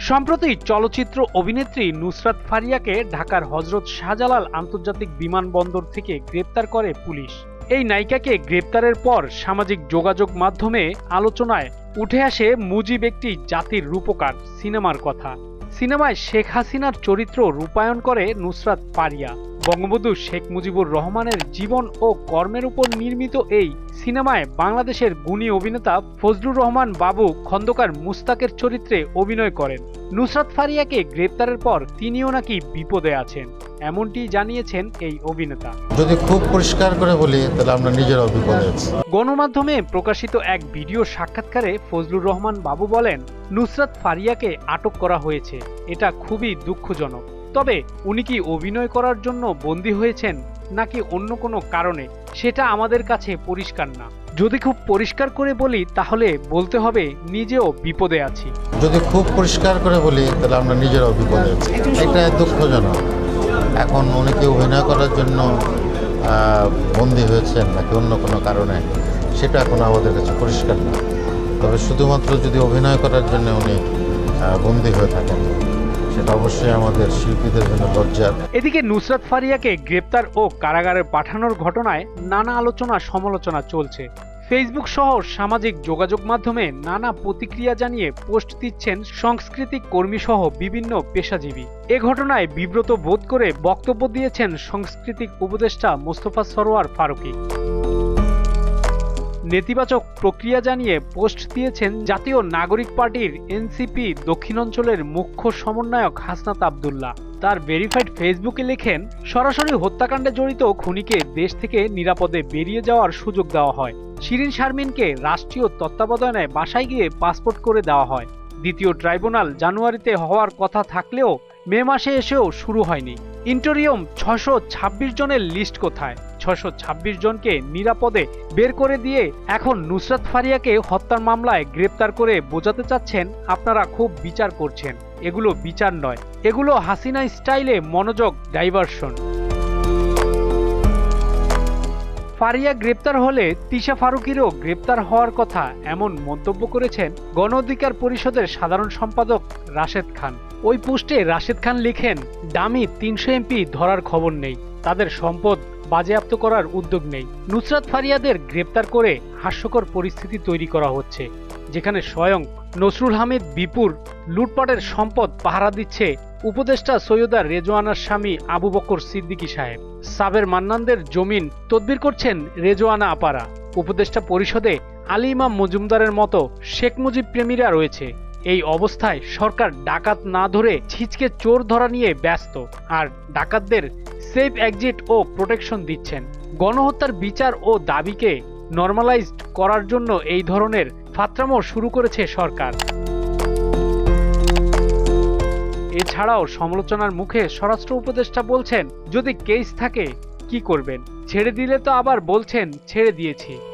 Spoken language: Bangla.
সম্প্রতি চলচ্চিত্র অভিনেত্রী নুসরাত ফারিয়াকে ঢাকার হজরত শাহজালাল আন্তর্জাতিক বিমানবন্দর থেকে গ্রেপ্তার করে পুলিশ। এই নায়িকাকে গ্রেপ্তারের পর সামাজিক যোগাযোগ মাধ্যমে আলোচনায় উঠে আসে মুজিব একটি জাতির রূপকার সিনেমার কথা। সিনেমায় শেখ হাসিনার চরিত্র রূপায়ণ করে নুসরাত ফারিয়া। বঙ্গবন্ধু শেখ মুজিবুর রহমানের জীবন ও কর্মের উপর নির্মিত এই সিনেমায় বাংলাদেশের গুণী অভিনেতা ফজলুর রহমান বাবু খন্দকার মুস্তাকের চরিত্রে অভিনয় করেন। নুসরাত ফারিয়াকে গ্রেপ্তারের পর তিনিও নাকি বিপদে আছেন এমনটি জানিয়েছেন এই অভিনেতা। যদি খুব পরিষ্কার করে বলি তাহলে আমরা নিজেরাও বিপদে আছি। গণমাধ্যমে প্রকাশিত এক ভিডিও সাক্ষাৎকারে ফজলুর রহমান বাবু বলেন নুসরাত ফারিয়াকে আটক করা হয়েছে। এটা খুবই দুঃখজনক। তবে উনি কি অভিনয় করার জন্য বন্দী হয়েছেন নাকি অন্য কোনো কারণে? সেটা আমাদের কাছে পরিষ্কার না। যদি খুব পরিষ্কার করে বলি, তাহলে বলতে হবে নিজেও বিপদে আছি। যদি খুব পরিষ্কার করে বলি, তাহলে আমরা নিজেরাও বিপদে আছি। এটা দুঃখজনক। এখন উনি কি অভিনয় করার জন্য বন্দী হয়েছেন নাকি অন্য কোনো কারণে, সেটা এখন আমাদের কাছে পরিষ্কার না। তবে শুধুমাত্র যদি অভিনয় করার জন্য উনি বন্দী হয়ে থাকেন সেটা অবশ্যই আমাদের শিল্পীদের জন্য লজ্জার। এদিকে নুসরাত ফারিয়াকে গ্রেপ্তার ও কারাগারে পাঠানোর ঘটনায় নানা আলোচনা, সমালোচনা চলছে। ফেসবুক সহ সামাজিক যোগাযোগ মাধ্যমে নানা প্রতিক্রিয়া জানিয়ে পোস্ট দিচ্ছেন সাংস্কৃতিক কর্মী সহ বিভিন্ন পেশাজীবী। এ ঘটনায় বিব্রত বোধ করে বক্তব্য দিয়েছেন সাংস্কৃতিক উপদেষ্টা মোস্তফা সরোয়ার ফারুকী। নেতিবাচক প্রক্রিয়া জানিয়ে পোস্ট দিয়েছেন জাতীয় নাগরিক পার্টির এনসিপি দক্ষিণ অঞ্চলের মুখ্য সমন্বয়ক হাসনাত আবদুল্লাহ। তার ভেরিফাইড ফেসবুকে লেখেন, সরাসরি হত্যাকাণ্ডে জড়িত খুনিকে দেশ থেকে নিরাপদে বেরিয়ে যাওয়ার সুযোগ দেওয়া হয়। শিরিন শারমিনকে রাষ্ট্রীয় তত্ত্বাবধানে বাসায় গিয়ে পাসপোর্ট করে দেওয়া হয়। দ্বিতীয় ট্রাইব্যুনাল জানুয়ারিতে হওয়ার কথা থাকলেও মে মাসে এসেও শুরু হয়নি। ইন্টোরিয়াম ছশো জনের লিস্ট কোথায়? ছশো জনকে নিরাপদে বের করে দিয়ে এখন নুসরাত ফারিয়াকে হত্যার মামলায় গ্রেপ্তার করে বোঝাতে চাচ্ছেন আপনারা খুব বিচার করছেন। এগুলো বিচার নয়। এগুলো হাসিনা স্টাইলে মনোযোগ ডাইভারশন। ফারিয়া গ্রেপ্তার হলে তিশা ফারুকিরও গ্রেপ্তার হওয়ার কথা এমন মন্তব্য করেছেন গণ অধিকার পরিষদের সাধারণ সম্পাদক রাশেদ খান। ওই পোস্টে রাশেদ খান লিখেন, দামি তিনশো এমপি ধরার খবর নেই। তাদের সম্পদ বাজেয়াপ্ত করার উদ্যোগ নেই। নুসরাত ফারিয়াদের গ্রেপ্তার করে হাস্যকর পরিস্থিতি তৈরি করা হচ্ছে। যেখানে স্বয়ং নসরুল হামিদ, বিপুর লুটপাটের সম্পদ পাহারা দিচ্ছে উপদেষ্টা সৈয়দা রেজওয়ানার স্বামী আবু বকর সিদ্দিকী সাহেব। সাবের মান্নানদের জমিন তদবির করছেন রেজওয়ানা আপারা। উপদেষ্টা পরিষদে আলী ইমাম মজুমদারের মতো শেখ মুজিব প্রেমীরা রয়েছে। এই অবস্থায় সরকার ডাকাত না ধরে ছিচকে চোর ধরা নিয়ে ব্যস্ত আর ডাকাতদের সেফ এক্সিট ও প্রোটেকশন দিচ্ছেন। গণহত্যার বিচার ও দাবিকে নর্মালাইজড করার জন্য এই ধরনের ফাত্রামো শুরু করেছে সরকার। এছাড়াও সমালোচনার মুখে স্বরাষ্ট্র উপদেষ্টা বলছেন, যদি কেস থাকে, কি করবেন? ছেড়ে দিলে তো আবার বলছেন, ছেড়ে দিয়েছি।